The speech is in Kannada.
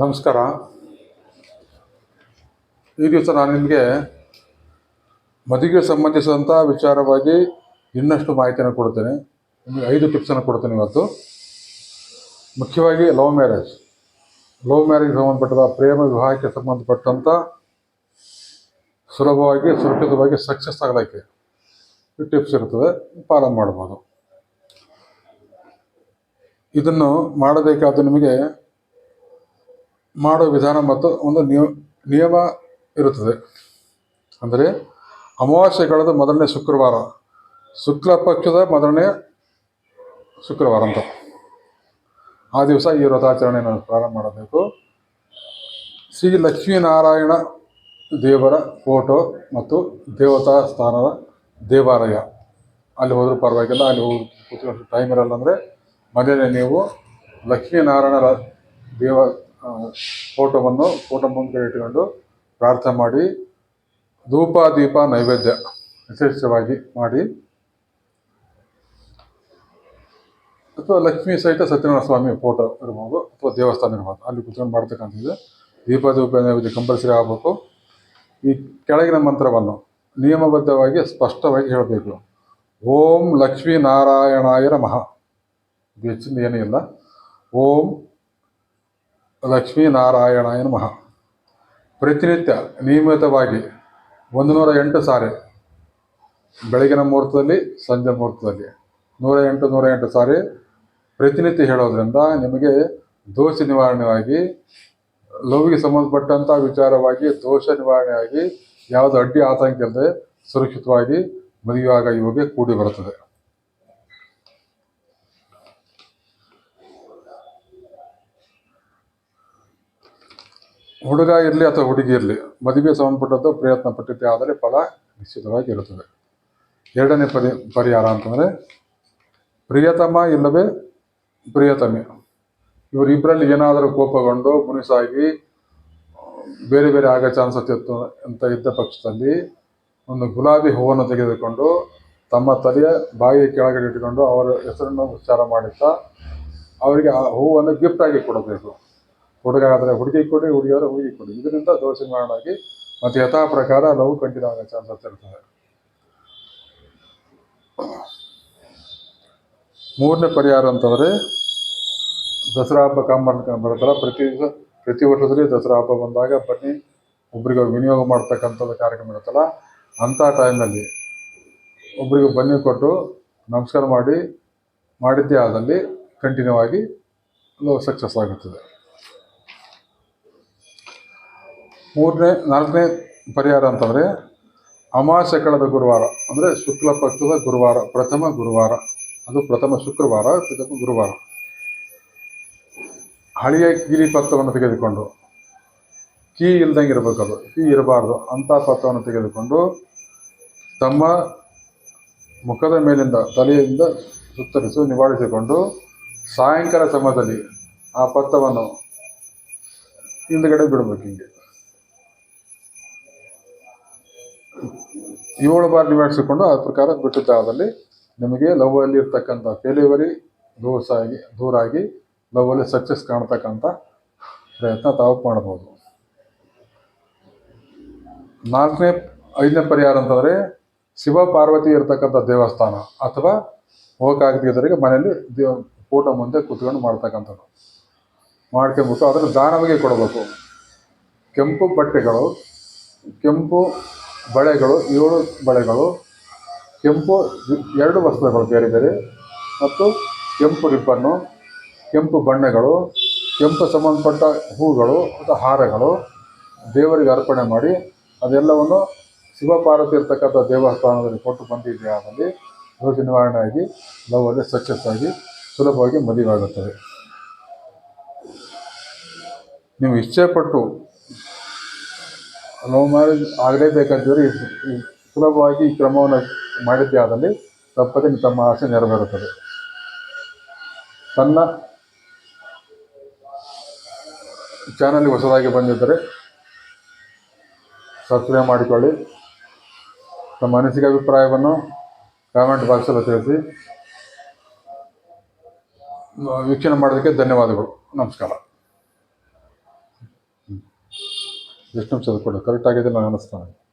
ನಮಸ್ಕಾರ. ಈ ದಿವಸ ನಾನು ನಿಮಗೆ ಮದುವೆಗೆ ಸಂಬಂಧಿಸಿದಂಥ ವಿಚಾರವಾಗಿ ಇನ್ನಷ್ಟು ಮಾಹಿತಿಯನ್ನು ಕೊಡ್ತೇನೆ ನಿಮಗೆ ಐದು ಟಿಪ್ಸನ್ನು ಕೊಡ್ತೇನೆ ಇವತ್ತು. ಮುಖ್ಯವಾಗಿ ಲವ್ ಮ್ಯಾರೇಜ್. ಲವ್ ಮ್ಯಾರೇಜ್ ಸಂಬಂಧಪಟ್ಟದ ಪ್ರೇಮ ವಿವಾಹಕ್ಕೆ ಸಂಬಂಧಪಟ್ಟಂಥ ಸುಲಭವಾಗಿ, ಸುರಕ್ಷಿತವಾಗಿ ಸಕ್ಸಸ್ ಆಗಲಿಕ್ಕೆ ಟಿಪ್ಸ್ ಇರ್ತದೆ ಪಾಲನೆ ಮಾಡ್ಬೋದು ಇದನ್ನು ಮಾಡಬೇಕಾದ ನಿಮಗೆ ಮಾಡೋ ವಿಧಾನ ಮತ್ತು ಒಂದು ನಿಯ ನಿಯಮ ಇರುತ್ತದೆ. ಅಂದರೆ ಅಮಾವಾಸ್ಯೆ ಕಳೆದ ಮೊದಲನೇ ಶುಕ್ರವಾರ, ಶುಕ್ಲ ಪಕ್ಷದ ಮೊದಲನೇ ಶುಕ್ರವಾರ ಅಂತ. ಆ ದಿವಸ ಈ ವ್ರತಾಚರಣೆಯನ್ನು ಪ್ರಾರಂಭ ಮಾಡಬೇಕು. ಶ್ರೀ ಲಕ್ಷ್ಮೀನಾರಾಯಣ ದೇವರ ಫೋಟೋ ಮತ್ತು ದೇವತಾ ಸ್ಥಾನದ ದೇವಾಲಯ. ಅಲ್ಲಿ ಹೋದರೂ ಪರವಾಗಿಲ್ಲ, ಅಲ್ಲಿ ಹೋಗಿ ಟೈಮ್ ಇರಲ್ಲ ಅಂದರೆ ಮನೆಯಲ್ಲೇ ನೀವು ಲಕ್ಷ್ಮೀನಾರಾಯಣರ ದೇವ ಫೋಟೋವನ್ನು ಫೋಟೋ ಮುಂದೆ ಇಟ್ಕೊಂಡು ಪ್ರಾರ್ಥನೆ ಮಾಡಿ ಧೂಪ, ದೀಪ, ನೈವೇದ್ಯ ವಿಶೇಷವಾಗಿ ಮಾಡಿ. ಅಥವಾ ಲಕ್ಷ್ಮೀ ಸಹಿತ ಸತ್ಯನಾರಾಯಣ ಸ್ವಾಮಿ ಫೋಟೋ ಇರ್ಬೋದು, ಅಥವಾ ದೇವಸ್ಥಾನ ಇರ್ಬೋದು, ಅಲ್ಲಿ ಕುತ್ಕೊಂಡು ಮಾಡ್ತಕ್ಕಂಥದ್ದು. ದೀಪ ದೀಪ ನೈವೇದ್ಯ ಕಂಪಲ್ಸರಿ ಆಗಬೇಕು. ಈ ಕೆಳಗಿನ ಮಂತ್ರವನ್ನು ನಿಯಮಬದ್ಧವಾಗಿ ಸ್ಪಷ್ಟವಾಗಿ ಹೇಳಬೇಕು. ಓಂ ಲಕ್ಷ್ಮೀ ನಾರಾಯಣಾಯ ನಮಃ. ಇದು ಹೆಚ್ಚಿನ ಏನೂ ಇಲ್ಲ. ಓಂ ಲಕ್ಷ್ಮೀ ನಾರಾಯಣಾಯ ನಮಃ. ಪ್ರತಿನಿತ್ಯ, ನಿಯಮಿತವಾಗಿ ಒಂದು ನೂರ ಎಂಟು ಸಾರಿ ಬೆಳಗಿನ ಮುಹೂರ್ತದಲ್ಲಿ, ಸಂಜೆ ಮುಹೂರ್ತದಲ್ಲಿ ನೂರ ಎಂಟು ನೂರ ಎಂಟು ಸಾರಿ ಪ್ರತಿನಿತ್ಯ ಹೇಳೋದ್ರಿಂದ ನಿಮಗೆ ದೋಷ ನಿವಾರಣೆಯಾಗಿ ಲವ್ಗೆ ಸಂಬಂಧಪಟ್ಟಂಥ ವಿಚಾರವಾಗಿ ದೋಷ ನಿವಾರಣೆಯಾಗಿ ಯಾವುದು ಅಡ್ಡಿ, ಆತಂಕ ಇಲ್ಲದೆ ಸುರಕ್ಷಿತವಾಗಿ ಮದುವೆಯಾಗ ಇವಾಗ ಕೂಡಿ ಬರುತ್ತದೆ. ಹುಡುಗ ಇರಲಿ ಅಥವಾ ಹುಡುಗಿ ಇರಲಿ, ಮದುವೆ ಸಂಬಂಧಪಟ್ಟದ್ದು ಪ್ರಯತ್ನ ಪಟ್ಟಿದ್ದೆ, ಆದರೆ ಫಲ ನಿಶ್ಚಿತವಾಗಿ ಇರುತ್ತದೆ. ಎರಡನೇ ಪರಿ, ಪರಿಹಾರ ಅಂತಂದರೆ, ಪ್ರಿಯತಮ ಇಲ್ಲವೇ ಪ್ರಿಯತಮೆ. ಇವರಿಬ್ಬರಲ್ಲಿ ಏನಾದರೂ ಕೋಪಗೊಂಡು ಮುನಿಸಾಗಿ, ಬೇರೆ ಬೇರೆ ಆಗೋ ಚಾನ್ಸ್ ಇತ್ತು ಅಂತ ಇದ್ದ ಪಕ್ಷದಲ್ಲಿ ಒಂದು ಗುಲಾಬಿ ಹೂವನ್ನು ತೆಗೆದುಕೊಂಡು ತಮ್ಮ ತಲೆಯ ಬಾಯಿಯ ಕೆಳಗಡೆ ಇಟ್ಟುಕೊಂಡು ಅವರ ಹೆಸರನ್ನು ಉಚ್ಚಾರ ಮಾಡುತ್ತಾ ಅವರಿಗೆ ಆ ಹೂವನ್ನು ಗಿಫ್ಟಾಗಿ ಕೊಡಬೇಕು. ಹುಡುಗ ಆದರೆ ಹುಡುಗಿ ಕೊಡಿ, ಹುಡುಗಿಯವರು ಹುಡುಗಿ ಕೊಡಿ. ಇದರಿಂದ ದೋಷ ನಿವಾರಣೆಯಾಗಿ ಮತ್ತು ಯಥಾ ಪ್ರಕಾರ ಲವ್ ಕಂಟಿನ್ಯೂ ಆಗೋ ಚಾನ್ಸಸ್ ಇರ್ತದೆ. ಮೂರನೇ ಪರಿಹಾರ ಅಂತಂದರೆ ದಸರಾ ಹಬ್ಬ ಕಾಂಬ ಬರುತ್ತಲ್ಲ, ಪ್ರತಿ ದಿವಸ, ಪ್ರತಿ ವರ್ಷದಲ್ಲಿ ದಸರಾ ಹಬ್ಬ ಬಂದಾಗ ಬನ್ನಿ, ಒಬ್ರಿಗೆ ವಿನಿಯೋಗ ಮಾಡ್ತಕ್ಕಂಥದ್ದು ಕಾರ್ಯಕ್ರಮ ಇರುತ್ತಲ್ಲ, ಅಂಥ ಟೈಮಲ್ಲಿ ಒಬ್ರಿಗೆ ಬನ್ನಿ ಕೊಟ್ಟು ನಮಸ್ಕಾರ ಮಾಡಿ, ಮಾಡಿದ್ದೇ ಆದಲ್ಲಿ ಕಂಟಿನ್ಯೂ ಆಗಿ ಸಕ್ಸಸ್ ಆಗುತ್ತದೆ. ಮೂರನೇ, ನಾಲ್ಕನೇ ಪರಿಹಾರ ಅಂತಂದರೆ ಅಮಾವಾಸ್ಯೆ ಕಳೆದ ಗುರುವಾರ, ಅಂದರೆ ಶುಕ್ಲ ಪಕ್ಷದ ಗುರುವಾರ, ಪ್ರಥಮ ಗುರುವಾರ. ಅದು ಪ್ರಥಮ ಶುಕ್ರವಾರ, ಪ್ರಥಮ ಗುರುವಾರ. ಹಳೆಯ ಕಿರಿ ಪತ್ರವನ್ನು ತೆಗೆದುಕೊಂಡು, ಕೀ ಇಲ್ದಂಗೆ ಇರಬೇಕು ಅದು. ಕೀ ಇರಬಾರ್ದು. ಅಂಥ ಪತ್ರವನ್ನು ತೆಗೆದುಕೊಂಡು, ತಮ್ಮ ಮುಖದ ಮೇಲಿಂದ, ತಲೆಯಿಂದ ಸುತ್ತರಿಸು ನಿವಾರಿಸಿಕೊಂಡು ಸಾಯಂಕಾಲ ಸಮಯದಲ್ಲಿ ಆ ಪತ್ರವನ್ನು ಹಿಂದುಗಡೆ ಬಿಡಬೇಕು ಹಿಂಗೆ. ಏಳು ಬಾರಿ ನಿವಾರಿಸಿಕೊಂಡು ಆ ಪ್ರಕಾರ ಬಿಟ್ಟು ಜಾಗದಲ್ಲಿ ನಿಮಗೆ ಲವ್ವಲ್ಲಿ ಇರ್ತಕ್ಕಂಥ ಫೇಲಿವರಿ ದೂರ ಆಗಿ ಲವ್ ಅಲ್ಲಿ ಸಕ್ಸಸ್ ಕಾಣ್ತಕ್ಕಂಥ ಪ್ರಯತ್ನ ತಾವು ಮಾಡ್ಬೋದು. ನಾಲ್ಕನೇ, ಐದನೇ ಪರಿಹಾರ ಅಂತಂದರೆ ಶಿವ ಪಾರ್ವತಿ ಇರತಕ್ಕಂಥ ದೇವಸ್ಥಾನ ಅಥವಾ ಹೋಗಕ್ಕಾಗದಿದ್ದವರಿಗೆ ಮನೆಯಲ್ಲಿ ದೇವ, ಫೋಟೋ ಮುಂದೆ ಕೂತ್ಕೊಂಡು ಮಾಡ್ತಕ್ಕಂಥದ್ದು. ಮಾಡ್ಕೊಂಬಿಟ್ಟು ಅದನ್ನು ದಾನವಾಗಿ ಕೊಡಬೇಕು. ಕೆಂಪು ಬಟ್ಟೆಗಳು, ಕೆಂಪು ಬಳೆಗಳು, ಏಳು ಬಳೆಗಳು, ಕೆಂಪು ಎರಡು ವಸ್ತ್ರಗಳು ಬೇರೆ ಬೇರೆ ಮತ್ತು ಕೆಂಪು ರಿಬ್ಬನ್ನು, ಕೆಂಪು ಬಣ್ಣಗಳು, ಕೆಂಪು ಸಂಬಂಧಪಟ್ಟ ಹೂಗಳು ಮತ್ತು ಹಾರಗಳು ದೇವರಿಗೆ ಅರ್ಪಣೆ ಮಾಡಿ ಅದೆಲ್ಲವನ್ನು ಶಿವಪಾರ್ವತಿ ಇರ್ತಕ್ಕಂಥ ದೇವಸ್ಥಾನದಲ್ಲಿ ಕೊಟ್ಟು ಬಂದಿದ್ದೆ ಆದಲ್ಲಿ ನಿವಾರಣೆ ನಿವಾರಣೆಯಾಗಿ ಲವಲ್ಲಿ ಸಕ್ಸಸ್ ಆಗಿ ಸುಲಭವಾಗಿ ಮದುವೆ ಆಗುತ್ತದೆ ನೀವು ಇಚ್ಛೆಪಟ್ಟು ಲವ್ ಮ್ಯಾರೇಜ್ ಆಗಲೇಬೇಕಂತಿದ್ರೆ ಸುಲಭವಾಗಿ ಈ ಕ್ರಮವನ್ನು ಮಾಡಿದ್ದೇ ಆದಲ್ಲಿ ತಪ್ಪದೆ ತಮ್ಮ ಆಸೆ ನೆರವೇರುತ್ತದೆ. ತನ್ನ ಚಾನಲ್ಗೆ ಹೊಸದಾಗಿ ಬಂದಿದ್ದರೆ ಸಬ್ಸ್ಕ್ರೈಬ್ ಮಾಡಿಕೊಳ್ಳಿ. ತಮ್ಮ ಅನಿಸಿಕೆ ಅಭಿಪ್ರಾಯವನ್ನು ಕಾಮೆಂಟ್ ಬಾಕ್ಸಲ್ಲಿ ತಿಳಿಸಿ. ವೀಕ್ಷಣೆ ಮಾಡೋದಕ್ಕೆ ಧನ್ಯವಾದಗಳು. ನಮಸ್ಕಾರ. ನಿಮಿಷ ಅದು ಕೂಡ. ಕರೆಕ್ಟ್ ಆಗಿದೆ ನಾನು ಅನ್ನಿಸ್ತಾನೆ